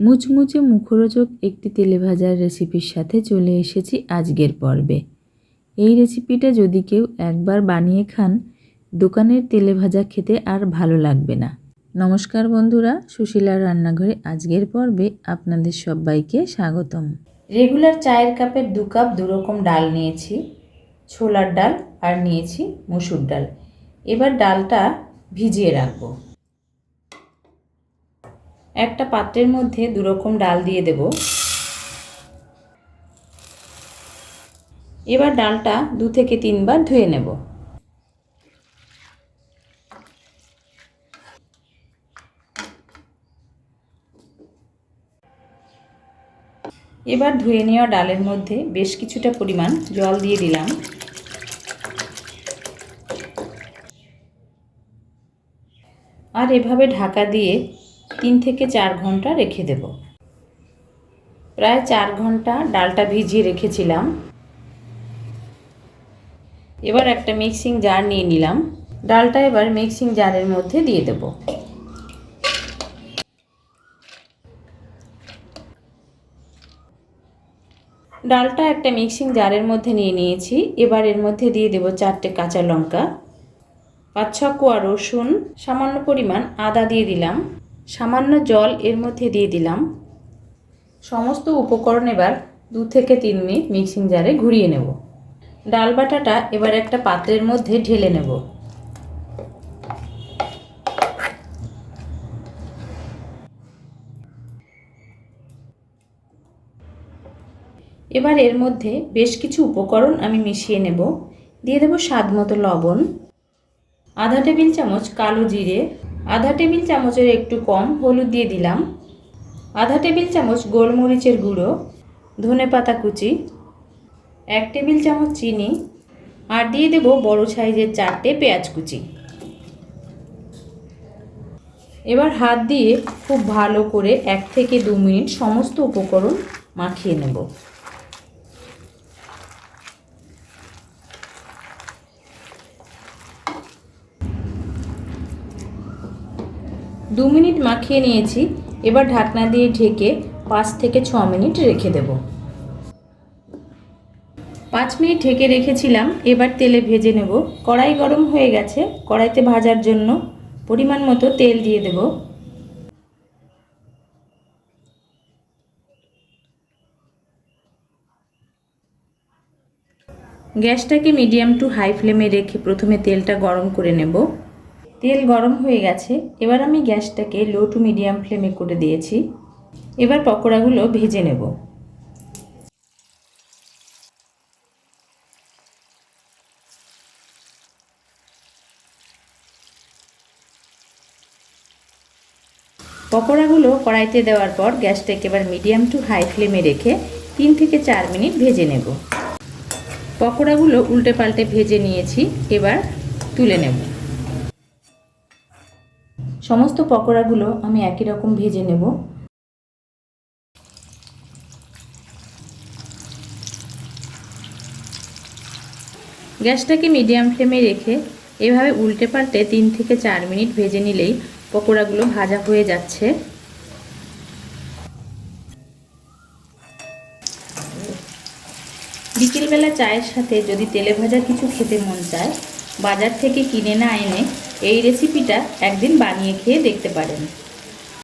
মুচমুচে মুখরোচক একটি তেলে ভাজার রেসিপির সাথে চলে এসেছি আজকের পর্বে। এই রেসিপিটা যদি কেউ একবার বানিয়ে খান, দোকানের তেলে ভাজা খেতে আর ভালো লাগবে না। নমস্কার বন্ধুরা, সুশীলার রান্নাঘরে আজকের পর্বে আপনাদের সবাইকে স্বাগতম। রেগুলার চায়ের কাপের দু কাপ দুরকম ডাল নিয়েছি, ছোলার ডাল আর নিয়েছি মুসুর ডাল। এবার ডালটা ভিজিয়ে রাখব। একটা পাত্রের মধ্যে দুরকম ডাল দিয়ে দেব। এবার ডালটা দু থেকে তিনবার ধুয়ে নেব। এবার ধুয়ে নেওয়া ডালের মধ্যে বেশ কিছুটা পরিমাণ জল দিয়ে দিলাম। আর এভাবে ঢাকা দিয়ে তিন থেকে চার ঘণ্টা রেখে দেব। প্রায় চার ঘণ্টা ডালটা ভিজিয়ে রেখেছিলাম। এবার একটা মিক্সিং জার নিয়ে নিলাম। ডালটা এবার মিক্সিং জারের মধ্যে দিয়ে দেব। ডালটা একটা মিক্সিং জারের মধ্যে নিয়ে নিয়েছি। এবার এর মধ্যে দিয়ে দেব চারটে কাঁচা লঙ্কা। পাঁচ ছ কোয়া রসুন, সামান্য পরিমাণ আদা দিয়ে দিলাম। সামান্য জল এর মধ্যে দিয়ে দিলাম। সমস্ত উপকরণ এবার দু থেকে তিন মিনিট মিক্সিং জারে ঘুরিয়ে নেব। ডাল বাটাটা এবার একটা পাত্রের মধ্যে ঢেলে নেব। এবার এর মধ্যে বেশ কিছু উপকরণ আমি মিশিয়ে নেব। দিয়ে দেব স্বাদ মতো লবণ। আধা টেবিল চামচ কালো জিরে, আধা টেবিল চামচের একটু কম হলুদ দিয়ে দিলাম, আধা টেবিল চামচ গোলমরিচের গুঁড়ো, ধনে পাতা কুচি, এক টেবিল চামচ চিনি, আর দিয়ে দেব বড় সাইজের চারটে পেঁয়াজ কুচি। এবার হাত দিয়ে খুব ভালো করে এক থেকে দু মিনিট সমস্ত উপকরণ মাখিয়ে নেব। দু মিনিট মাখিয়ে নিয়েছি। এবার ঢাকনা দিয়ে ঢেকে পাঁচ থেকে ছ মিনিট রেখে দেব। পাঁচ মিনিট ঢেকে রেখেছিলাম, এবার তেলে ভেজে নেব। কড়াই গরম হয়ে গেছে, কড়াইতে ভাজার জন্য পরিমাণ মতো তেল দিয়ে দেব। গ্যাসটাকে মিডিয়াম টু হাই ফ্লেমে রেখে প্রথমে তেলটা গরম করে নেব। তেল গরম হয়ে গেছে, এবার আমি গ্যাসটাকে লো টু মিডিয়াম ফ্লেমে করে দিয়েছি। এবার পকোড়াগুলো ভেজে নেব। পকোড়াগুলো কড়াইতে দেওয়ার পর গ্যাসটাকে এবার মিডিয়াম টু হাই ফ্লেমে রেখে তিন থেকে চার মিনিট ভেজে নেব। পকোড়াগুলো উল্টে পাল্টে ভেজে নিয়েছি, এবার তুলে নেব। সমস্ত পকোড়াগুলো আমি একই রকম ভেজে নেব। গ্যাসটাকে মিডিয়াম ফ্লেমে রেখে এভাবে উল্টে পাল্টে তিন থেকে চার মিনিট ভেজে নিলেই পকোড়াগুলো ভাজা হয়ে যাচ্ছে। বিকেলবেলা চায়ের সাথে যদি তেলে ভাজা কিছু খেতে মন চায় বাজার থেকে কিনে না এনে এই রেসিপিটা একদিন বানিয়ে খেয়ে দেখতে পারেন।